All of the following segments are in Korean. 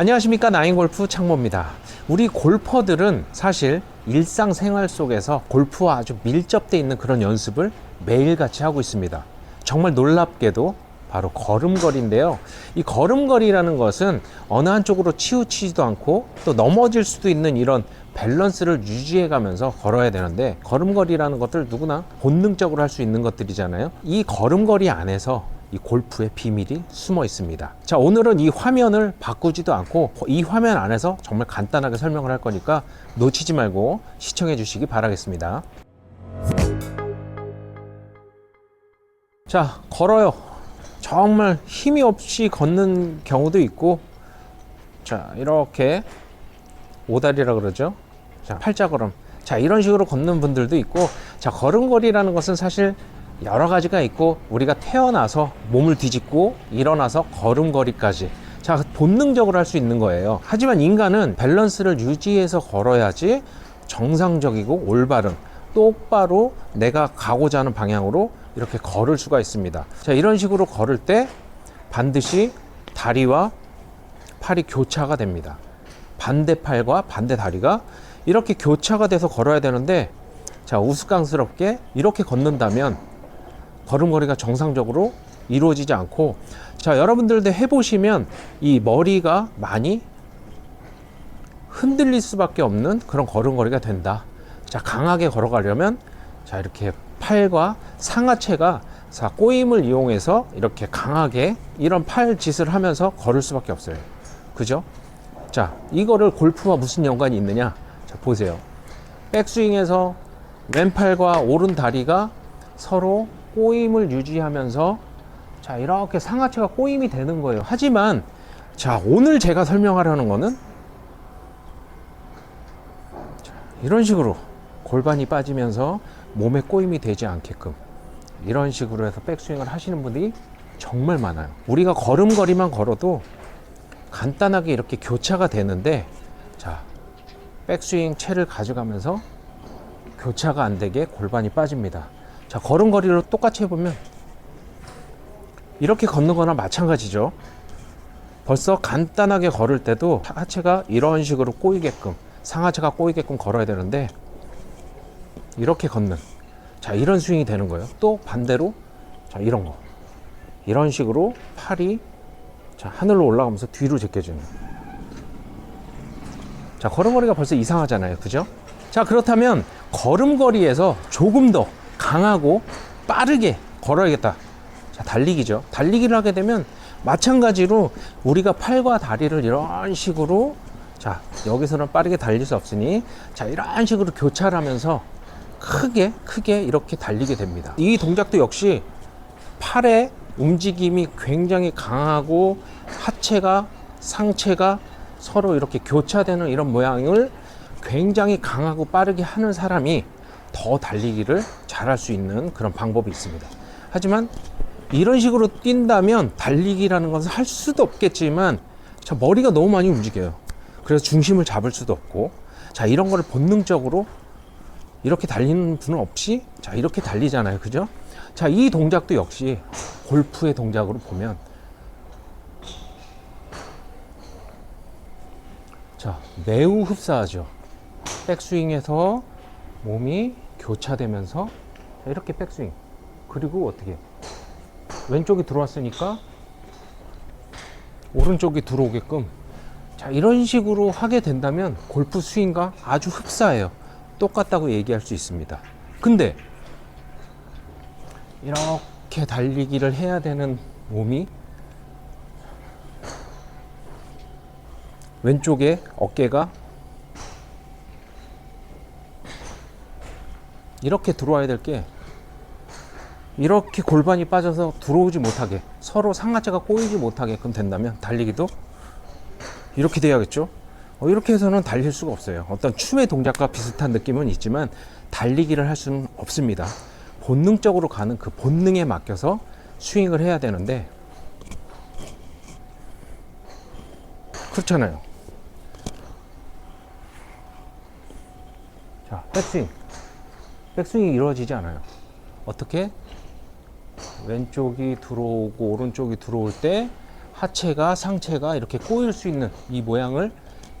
안녕하십니까 나인골프 창모입니다. 우리 골퍼들은 사실 일상생활 속에서 골프와 아주 밀접돼 있는 그런 연습을 매일같이 하고 있습니다. 정말 놀랍게도 바로 걸음걸이인데요. 이 걸음걸이라는 것은 어느 한쪽으로 치우치지도 않고 또 넘어질 수도 있는 이런 밸런스를 유지해 가면서 걸어야 되는데 걸음걸이라는 것들 누구나 본능적으로 할 수 있는 것들이잖아요. 이 걸음걸이 안에서 이 골프의 비밀이 숨어 있습니다. 자, 오늘은 이 화면을 바꾸지도 않고 이 화면 안에서 정말 간단하게 설명을 할 거니까 놓치지 말고 시청해 주시기 바라겠습니다. 자, 걸어요. 정말 힘이 없이 걷는 경우도 있고, 자, 이렇게 오다리라 그러죠. 자, 팔자 걸음. 자, 이런 식으로 걷는 분들도 있고, 자, 걸음걸이라는 것은 사실 여러 가지가 있고, 우리가 태어나서 몸을 뒤집고 일어나서 걸음걸이까지. 자, 본능적으로 할 수 있는 거예요. 하지만 인간은 밸런스를 유지해서 걸어야지 정상적이고 올바른 똑바로 내가 가고자 하는 방향으로 이렇게 걸을 수가 있습니다. 자, 이런 식으로 걸을 때 반드시 다리와 팔이 교차가 됩니다. 반대 팔과 반대 다리가 이렇게 교차가 돼서 걸어야 되는데 자, 우스꽝스럽게 이렇게 걷는다면 걸음걸이가 정상적으로 이루어지지 않고 자, 여러분들도 해보시면 이 머리가 많이 흔들릴 수밖에 없는 그런 걸음걸이가 된다. 자, 강하게 걸어가려면 자, 이렇게 팔과 상하체가 자, 꼬임을 이용해서 이렇게 강하게 이런 팔 짓을 하면서 걸을 수밖에 없어요. 그죠? 자, 이거를 골프와 무슨 연관이 있느냐? 자, 보세요. 백스윙에서 왼팔과 오른 다리가 서로 꼬임을 유지하면서 자, 이렇게 상하체가 꼬임이 되는 거예요. 하지만 자, 오늘 제가 설명하려는 거는 자, 이런 식으로 골반이 빠지면서 몸에 꼬임이 되지 않게끔 이런 식으로 해서 백스윙을 하시는 분들이 정말 많아요. 우리가 걸음걸이만 걸어도 간단하게 이렇게 교차가 되는데 자 백스윙 채를 가져가면서 교차가 안 되게 골반이 빠집니다. 자 걸음걸이로 똑같이 해보면 이렇게 걷는 거나 마찬가지죠. 벌써 간단하게 걸을 때도 하체가 이런 식으로 꼬이게끔 상하체가 꼬이게끔 걸어야 되는데 이렇게 걷는 자 이런 스윙이 되는 거예요. 또 반대로 자 이런 거 이런 식으로 팔이 자 하늘로 올라가면서 뒤로 제껴주는 자 걸음걸이가 벌써 이상하잖아요, 그죠? 자 그렇다면 걸음걸이에서 조금 더 강하고 빠르게 걸어야겠다. 자 달리기죠. 달리기를 하게 되면 마찬가지로 우리가 팔과 다리를 이런 식으로 자 여기서는 빠르게 달릴 수 없으니 자 이런 식으로 교차를 하면서 크게 크게 이렇게 달리게 됩니다. 이 동작도 역시 팔의 움직임이 굉장히 강하고 하체가 상체가 서로 이렇게 교차되는 이런 모양을 굉장히 강하고 빠르게 하는 사람이 더 달리기를 잘할 수 있는 그런 방법이 있습니다. 하지만 이런 식으로 뛴다면 달리기라는 것은 할 수도 없겠지만 자 머리가 너무 많이 움직여요. 그래서 중심을 잡을 수도 없고 자 이런 거를 본능적으로 이렇게 달리는 분은 없이 자 이렇게 달리잖아요 그죠 자 이 동작도 역시 골프의 동작으로 보면 자 매우 흡사하죠 백스윙에서 몸이 교차되면서 자, 이렇게 백스윙. 그리고 어떻게? 왼쪽이 들어왔으니까 오른쪽이 들어오게끔. 자 이런 식으로 하게 된다면 골프 스윙과 아주 흡사해요. 똑같다고 얘기할 수 있습니다. 근데 이렇게 달리기를 해야 되는 몸이 왼쪽에 어깨가 이렇게 들어와야 될 게 이렇게 골반이 빠져서 들어오지 못하게 서로 상하체가 꼬이지 못하게끔 된다면 달리기도 이렇게 돼야겠죠? 어, 이렇게 해서는 달릴 수가 없어요. 어떤 춤의 동작과 비슷한 느낌은 있지만 달리기를 할 수는 없습니다. 본능적으로 가는 그 본능에 맡겨서 스윙을 해야 되는데 그렇잖아요. 자, 백스윙. 백스윙이 이루어지지 않아요. 어떻게? 왼쪽이 들어오고 오른쪽이 들어올 때 하체가 상체가 이렇게 꼬일 수 있는 이 모양을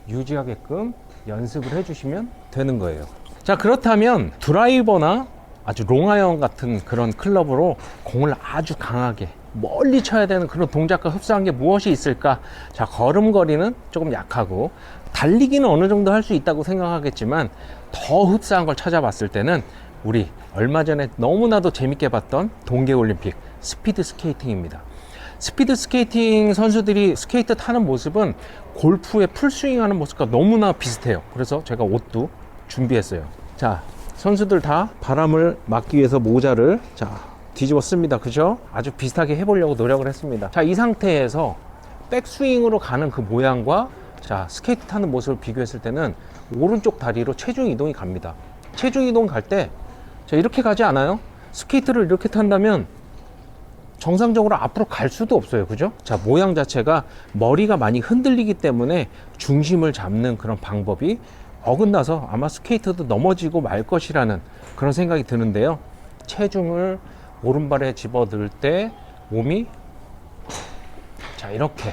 유지하게끔 연습을 해주시면 되는 거예요. 자 그렇다면 드라이버나 아주 롱아이언 같은 그런 클럽으로 공을 아주 강하게 멀리 쳐야 되는 그런 동작과 흡사한 게 무엇이 있을까? 자 걸음거리는 조금 약하고 달리기는 어느 정도 할 수 있다고 생각하겠지만 더 흡사한 걸 찾아봤을 때는 우리 얼마 전에 너무나도 재밌게 봤던 동계올림픽 스피드 스케이팅입니다. 스피드 스케이팅 선수들이 스케이트 타는 모습은 골프의 풀스윙 하는 모습과 너무나 비슷해요. 그래서 제가 옷도 준비했어요. 자, 선수들 다 바람을 막기 위해서 모자를 자, 뒤집었습니다. 그죠? 아주 비슷하게 해보려고 노력을 했습니다. 자, 이 상태에서 백스윙으로 가는 그 모양과 자, 스케이트 타는 모습을 비교했을 때는 오른쪽 다리로 체중 이동이 갑니다. 체중 이동 갈 때, 자, 이렇게 가지 않아요? 스케이트를 이렇게 탄다면 정상적으로 앞으로 갈 수도 없어요. 그죠? 자, 모양 자체가 머리가 많이 흔들리기 때문에 중심을 잡는 그런 방법이 어긋나서 아마 스케이트도 넘어지고 말 것이라는 그런 생각이 드는데요. 체중을 오른발에 집어 넣을 때 몸이 자, 이렇게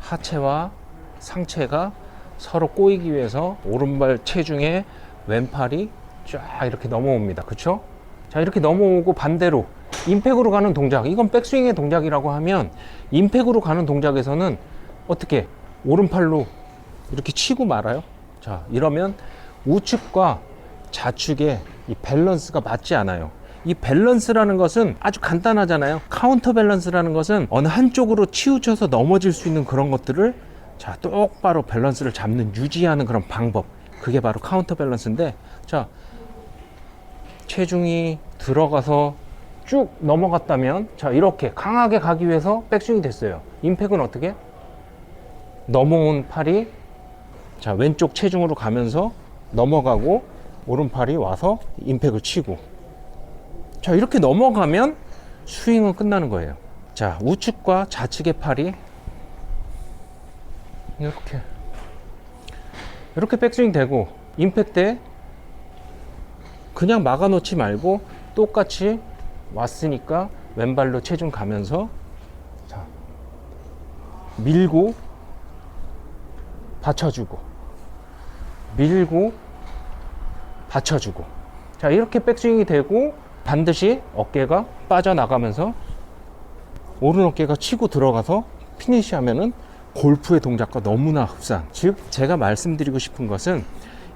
하체와 상체가 서로 꼬이기 위해서 오른발 체중에 왼팔이 쫙 이렇게 넘어옵니다. 그쵸? 자, 이렇게 넘어오고 반대로 임팩으로 가는 동작. 이건 백스윙의 동작이라고 하면 임팩으로 가는 동작에서는 어떻게 오른팔로 이렇게 치고 말아요. 자, 이러면 우측과 좌측의 이 밸런스가 맞지 않아요. 이 밸런스라는 것은 아주 간단하잖아요. 카운터 밸런스라는 것은 어느 한쪽으로 치우쳐서 넘어질 수 있는 그런 것들을 자, 똑바로 밸런스를 잡는 유지하는 그런 방법. 그게 바로 카운터 밸런스인데 자, 체중이 들어가서 쭉 넘어갔다면 자 이렇게 강하게 가기 위해서 백스윙이 됐어요. 임팩은 어떻게? 넘어온 팔이 자 왼쪽 체중으로 가면서 넘어가고 오른팔이 와서 임팩을 치고. 자 이렇게 넘어가면 스윙은 끝나는 거예요. 자 우측과 좌측의 팔이 이렇게. 이렇게 백스윙 되고 임팩 때 그냥 막아놓지 말고 똑같이 왔으니까 왼발로 체중 가면서 자 밀고 받쳐주고 밀고 받쳐주고. 자 이렇게 백스윙이 되고 반드시 어깨가 빠져나가면서 오른 어깨가 치고 들어가서 피니시 하면은 골프의 동작과 너무나 흡사한 즉 제가 말씀드리고 싶은 것은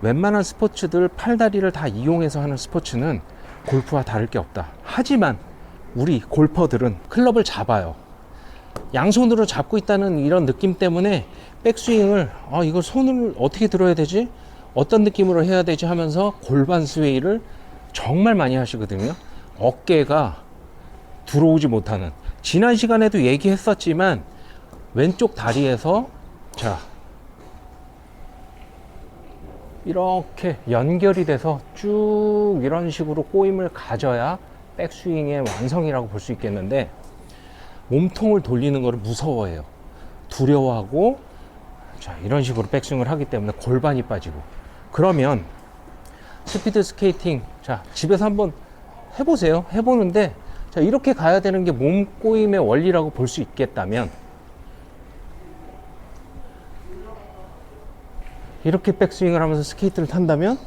웬만한 스포츠들 팔다리를 다 이용해서 하는 스포츠는 골프와 다를 게 없다. 하지만 우리 골퍼들은 클럽을 잡아요. 양손으로 잡고 있다는 이런 느낌 때문에 백스윙을 아 이걸 손을 어떻게 들어야 되지? 어떤 느낌으로 해야 되지 하면서 골반 스웨이를 정말 많이 하시거든요. 어깨가 들어오지 못하는 지난 시간에도 얘기했었지만 왼쪽 다리에서 자 이렇게 연결이 돼서 쭉 이런 식으로 꼬임을 가져야 백스윙의 완성이라고 볼 수 있겠는데 몸통을 돌리는 것을 무서워해요. 두려워하고 자 이런 식으로 백스윙을 하기 때문에 골반이 빠지고 그러면 스피드 스케이팅 자 집에서 한번 해보세요. 해보는데 자 이렇게 가야 되는 게 몸 꼬임의 원리라고 볼 수 있겠다면 이렇게 백스윙을 하면서 스케이트를 탄다면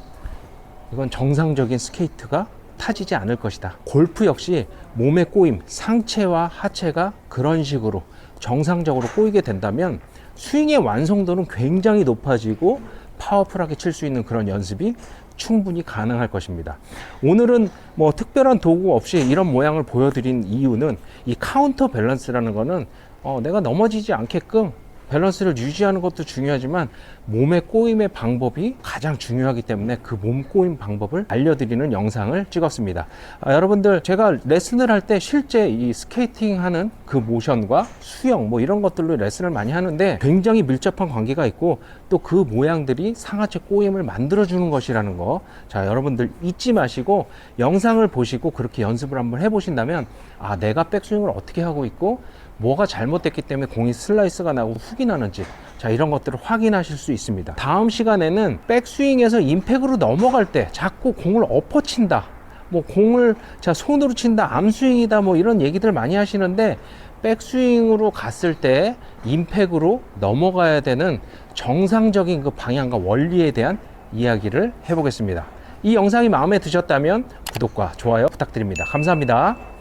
이건 정상적인 스케이트가 타지지 않을 것이다. 골프 역시 몸의 꼬임, 상체와 하체가 그런 식으로 정상적으로 꼬이게 된다면 스윙의 완성도는 굉장히 높아지고 파워풀하게 칠 수 있는 그런 연습이 충분히 가능할 것입니다. 오늘은 뭐 특별한 도구 없이 이런 모양을 보여드린 이유는 이 카운터 밸런스라는 거는 어, 내가 넘어지지 않게끔 밸런스를 유지하는 것도 중요하지만 몸의 꼬임의 방법이 가장 중요하기 때문에 그 몸 꼬임 방법을 알려드리는 영상을 찍었습니다. 아, 여러분들 제가 레슨을 할 때 실제 이 스케이팅 하는 그 모션과 수영 뭐 이런 것들로 레슨을 많이 하는데 굉장히 밀접한 관계가 있고 또 그 모양들이 상하체 꼬임을 만들어주는 것이라는 거. 자, 여러분들 잊지 마시고 영상을 보시고 그렇게 연습을 한번 해보신다면 아, 내가 백스윙을 어떻게 하고 있고 뭐가 잘못됐기 때문에 공이 슬라이스가 나고 훅이 나는지 자 이런 것들을 확인하실 수 있습니다 다음 시간에는 백스윙에서 임팩으로 넘어갈 때 자꾸 공을 엎어친다 뭐 공을 자 손으로 친다, 암스윙이다 뭐 이런 얘기들 많이 하시는데 백스윙으로 갔을 때 임팩으로 넘어가야 되는 정상적인 그 방향과 원리에 대한 이야기를 해보겠습니다. 이 영상이 마음에 드셨다면 구독과 좋아요 부탁드립니다. 감사합니다.